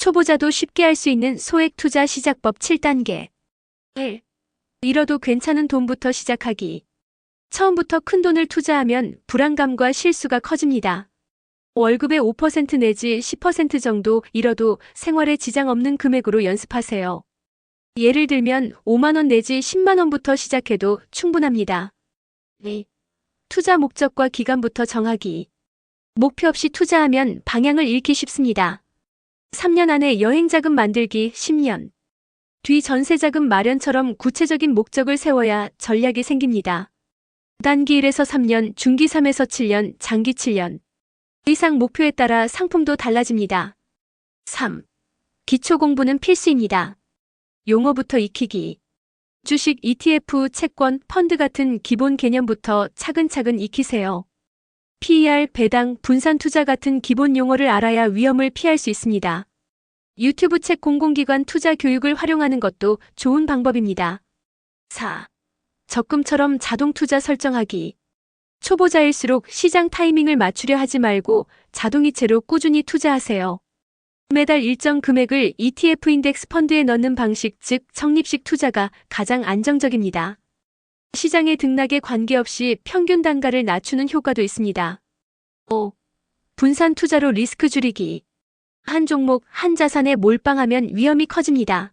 초보자도 쉽게 할 수 있는 소액 투자 시작법 7단계. 1. 잃어도 괜찮은 돈부터 시작하기. 처음부터 큰 돈을 투자하면 불안감과 실수가 커집니다. 월급의 5% 내지 10% 정도 잃어도 생활에 지장 없는 금액으로 연습하세요. 예를 들면 5만원 내지 10만원부터 시작해도 충분합니다. 2. 투자 목적과 기간부터 정하기. 목표 없이 투자하면 방향을 잃기 쉽습니다. 3년 안에 여행자금 만들기 10년. 뒤 전세자금 마련처럼 구체적인 목적을 세워야 전략이 생깁니다. 단기 1에서 3년, 중기 3에서 7년, 장기 7년. 이상 목표에 따라 상품도 달라집니다. 3. 기초 공부는 필수입니다. 용어부터 익히기. 주식, ETF, 채권, 펀드 같은 기본 개념부터 차근차근 익히세요. PER, 배당, 분산 투자 같은 기본 용어를 알아야 위험을 피할 수 있습니다. 유튜브 책 공공기관 투자 교육을 활용하는 것도 좋은 방법입니다. 4. 적금처럼 자동 투자 설정하기. 초보자일수록 시장 타이밍을 맞추려 하지 말고 자동이체로 꾸준히 투자하세요. 매달 일정 금액을 ETF 인덱스 펀드에 넣는 방식, 즉 적립식 투자가 가장 안정적입니다. 시장의 등락에 관계없이 평균 단가를 낮추는 효과도 있습니다. 5. 분산 투자로 리스크 줄이기. 한 종목, 한 자산에 몰빵하면 위험이 커집니다.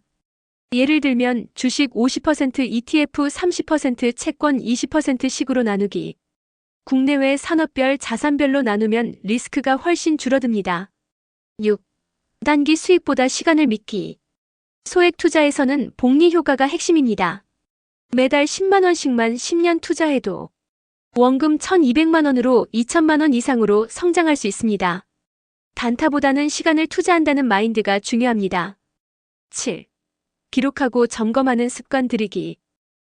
예를 들면 주식 50% ETF 30% 채권 20% 식으로 나누기. 국내외 산업별 자산별로 나누면 리스크가 훨씬 줄어듭니다. 6. 단기 수익보다 시간을 믿기. 소액 투자에서는 복리 효과가 핵심입니다. 매달 10만원씩만 10년 투자해도 원금 1200만원으로 2000만원 이상으로 성장할 수 있습니다. 단타보다는 시간을 투자한다는 마인드가 중요합니다. 7. 기록하고 점검하는 습관 들이기.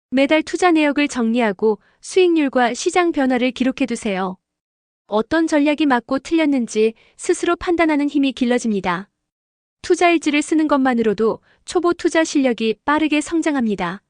매달 투자 내역을 정리하고 수익률과 시장 변화를 기록해두세요. 어떤 전략이 맞고 틀렸는지 스스로 판단하는 힘이 길러집니다. 투자 일지를 쓰는 것만으로도 초보 투자 실력이 빠르게 성장합니다.